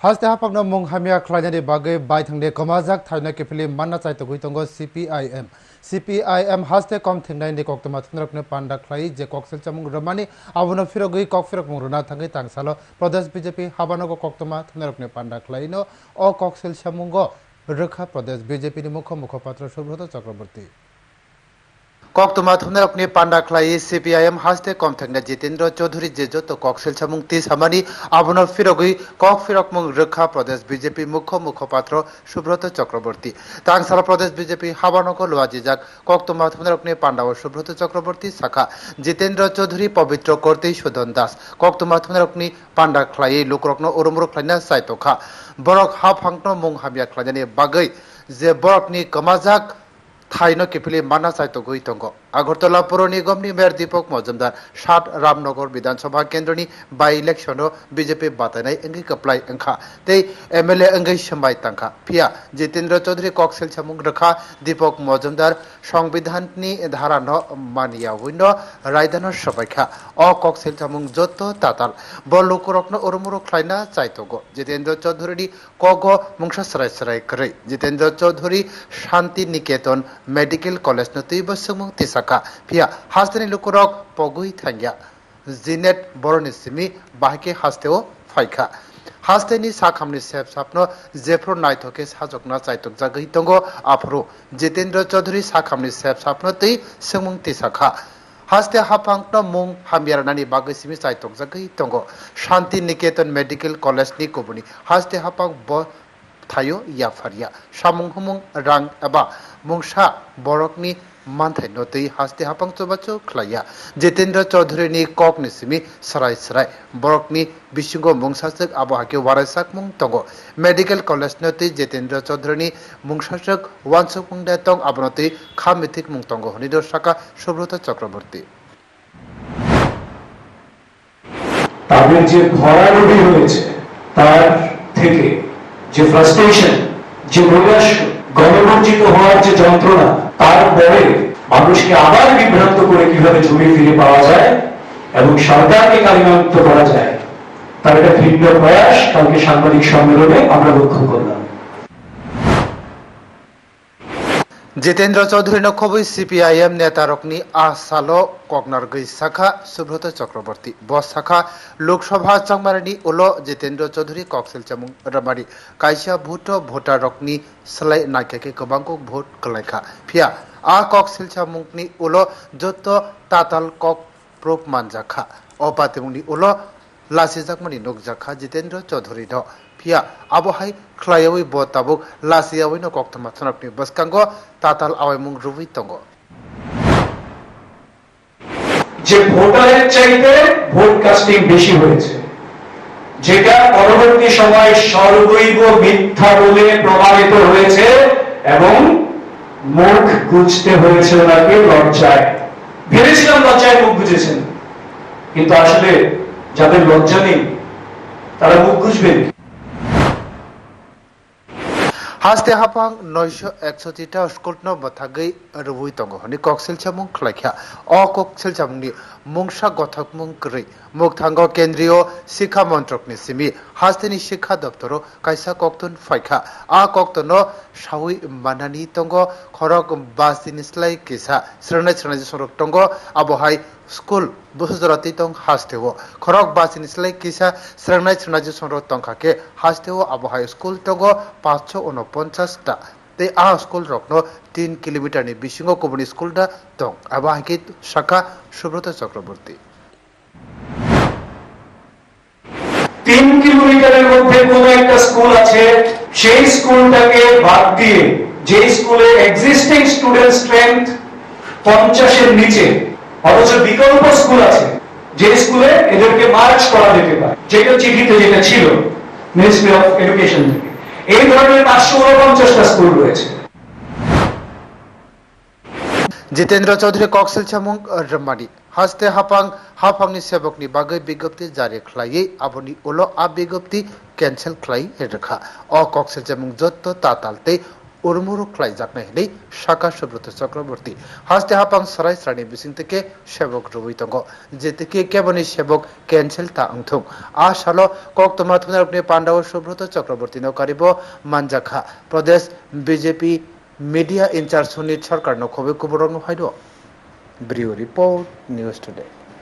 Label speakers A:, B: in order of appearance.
A: হাসতে হাপাকনো মুং হামিয়া খ্লাইনানি বাগে বাই থাংদে কমাজাক থাইনা কেফিলি মান্না চাইতো গুইতঙ্গ সিপিআইএম সিপিআইএম হাসতে কম থিংনাইনি কক্তমা থিনরকনে পান্ডা খ্লাই যে কক্সেল চামুং রমানি আবুনো ফিরগই কক ফিরক মুং রুনা থাঙ্গি তাংসালো প্রদেশ বিজেপি হাবানগো কক্তমা থিনরকনে পান্ডা খ্লাইনো অ কক্সেল চামুঙ্গ রক্ষা প্রদেশ বিজেপিনি মুখ্য মুখপাত্র সুব্রত চক্রবর্তী
B: কক্তমা থুমনারকনি পান্ডা খ্লাই সিপিআইএম হাসতে কম থাকনা জিতেন্দ্র চৌধুরী যে যত কক্সেল সামুং তি সামানি আবন ফিরগই কক ফিরকমুং রক্ষা প্রদেশ বিজেপি মুখ্য মুখপাত্র সুব্রত চক্রবর্তী। তাংসালা প্রদেশ বিজেপি হাবানক লোয়াজিজাক কক্তমা থুমনারকনি পান্ডা ও সুব্রত চক্রবর্তী শাখা। জিতেন্দ্র চৌধুরী, পবিত্র কর্তেই সুদন দাস। কক্তমা থুমনারকনি পান্ডা খ্লাই লুকরকন উরুমুরু খ্লাইনা সাইতখা। বরক হাফ হাংনো মুং হামিয়া খ্লাইনানি বাগৈ। যে বরকনি কমাজাক থাইনো কেফিলি মানা সাইতো গই তঙ্গ আগরতলা পৌর নিগমনি মেয়র দীপক মজুমদার ষাট রামনগর বিধানসভা কেন্দ্রনি বাই ইলেকশনও বিজেপি বাতানাই এঙ্গি কপ্লাই এংখা তেই এমএলএ এঙ্গি সমবাই তাংখা ফিয়া, জিতেন্দ্র চৌধুরী কক্সেল সামুং রখা, দীপক মজুমদার সংবিধাননি ধারা ন মানিয়া উইন রায়দানৰ সবাইখা অ কক্সেল সামুং যত তাতাল। বল্লুকুরকন উরুমুরু খ্লাইনা চাইতগ জিতেন্দ্র চৌধুরী কগ মুংসা সরাই সরাই কरै জিতেন্দ্র চৌধুরী শান্তি নিকেতন মেডিকেল কলেজ নতুই বসুমুং saka pia hastani lukurok pogui thangya zinet boroni simi bahke hasteo phaikha হাস্তেনি সাখামনি সেব সাপন জেফ্রো নাইথকে সাজকনা চাইতক জাগই তঙ্গ আফরো জিতেন্দ্র চৌধুরী সাখামনি সেব সাপন তৈ সমুংতি শাখা হাস্তে হাফাংন মুং বাকে সিমি চাইতক জাগই তঙ্গ শান্তি নিকেতন মেডিকেল কলেজ নি কবুনি হাস্তে হাফাং ব থায়ো ইয়াফারিয়া সামুং হুমুং রাং এবা মুংসা বরকনি মাথায় নতেই হাসতে হাপাং চোবা চোখ খ্লাইয়া। জিতেন্দ্র চৌধুরী নি কক নিসিমি সরাই সরাই। বরক নি বিশৃঙ্গ মুংসাসক আবহাকে ওয়ারাইসাক মুং তঙ্গ। মেডিকেল কলেজ নতি জিতেন্দ্র চৌধুরী নি মুংসাসক ওয়ানসক মুং দায় তং আবনতি খামিথিক মুং তঙ্গ হনিদ শাখা সুব্রত চক্রবর্তী।
C: তাদের যে হয়েছে, তার থেকে যে ফ্রাস্ট্রেশন যে গণবঞ্চিত হওয়ার যে যন্ত্রণা তারপরে মানুষকে আবার বিভ্রান্ত করে কীভাবে জমি ফিরে পাওয়া যায় এবং সরকারকে কালিমান্ত করা যায়, তার একটা ভিন্ন প্রয়াস কালকে সাংবাদিক সম্মেলনে আমরা লক্ষ্য করলাম।
B: জিতেন্দ্র চৌধুরী নখবই সিপিআইএম নেতা রকনি আসালো কগনার গৈ শাখা, সুব্রত চক্রবর্তী বস শাখা, লোকসভা চাংমারানি উলো জিতেন্দ্র চৌধুরী, কক্সেল চামুং রমারি, কাইসা ভোট, ভোটার রকনি, সলাই নাইকাকে গোবাংকো ভোট কলাইখা ফিয়া, আ কক্সেল চামুংনি উলো যত তাতাল কক প্রুফ মানজাখা, অপাতিমুংনি উলো লাসিজাকমানি নুকজাখা, জিতেন্দ্র চৌধুরী দ ফিয়া আবহাই খ্লায়াওই ব তাবুক লাসিয়াওই ন কক্তমা থনকনি বসকাঙ্গ তাতাল আওয়াইমুং রুবি তঙ্গ
C: যে ভোটারের চাইতে ভোট কাস্টিং বেশি হয়েছে যেটা পরবর্তী সময় সর্বৈব মিথ্যা বলে প্রমাণিত হয়েছে এবং মুখ গুজতে হয়েছে ওনাকে লজ্জায়। ভেবেছিলাম লজ্জায় মুখ গুজেছেন। কিন্তু আসলে যাদের লজ্জা নেই, তারা মুখ গুজবেন?
B: হাসতে হাফাং নয়শো একষট্টিটা স্কুল নম্বর থাকে রুবুই তঙ্গ হনি কক্সেল চামুং খ্লাইখা অ কক্সেল চামুংনি মুংসা গথক মুং করি মুখথাঙ্গ কেন্দ্রীয় শিক্ষা মন্ত্রকনি সিমি হাস্তেনি শিক্ষা দপ্তর কাইসা কক্তন ফাইখা আ কক্তন সাউই মানানি তঙ্গ খরক বাসিনিসলাই কিসা, শ্রেণাই শ্রেণাই সরক তঙ্গ আবহাই স্কুল বুসজরাতি তং হাস্তেও খরক বাসিনিসলাই কিসা, শ্রেণাই শ্রেণাই সরক তংখাকে হাস্তেও আবহাই স্কুল তঙ্গ পাঁচশো উনপঞ্চাশটা। Te a school rokno 3 kilometer ni bisingo kobuni school da tong aba haki shaka Subrata Chakraborty.
C: তিন কিলোমিটারের মধ্যে কোন একটা স্কুল আছে, সেই স্কুলটাকে বাদ দিয়ে যে এক্সিস্টিং স্টুডেন্ট স্ট্রেংথ পঞ্চাশের নিচে, অথচ বিকল্প স্কুল আছে, যে স্কুলে এদেরকে মার্চ করা যেতে পারে, যেটা চিঠিতে যেটা ছিল মিনিস্ট্রি অফ এডুকেশন থেকে। এই ধরনের পাঁচশো উনপঞ্চাশটা স্কুল রয়েছে।
B: জিতেন্দ্র চৌধুরী, কক্সেল চামুং রমানি। হাসতে হাপাং হাফাংনি সেবকনি। বাগৈ বিজ্ঞপ্তি জারি খ্লাই আবনি ওলো আ বিজ্ঞপ্তি ক্যান্সেল খ্লাই রেখা। অ কক্সেল চামুং যত তাতালতে জাকনাই শাখা সুব্রত চক্রবর্তী হাসতে হাপাং সরাই স্রানি বিসিং থেকে সেবক রুবই তঙ্গ যে থেকে কেবনি সেবক ক্যান্সেল তা অংথুং আ সালো কক্তমা থুনারকনি পান্ডাও সুব্রত চক্রবর্তী নকারিব মানজাখা প্রদেশ BJP media incharge Sunit Sarkar নখবে কুবরং হাইড ব্রিউ রিপোর্ট, নিউজ টুডে।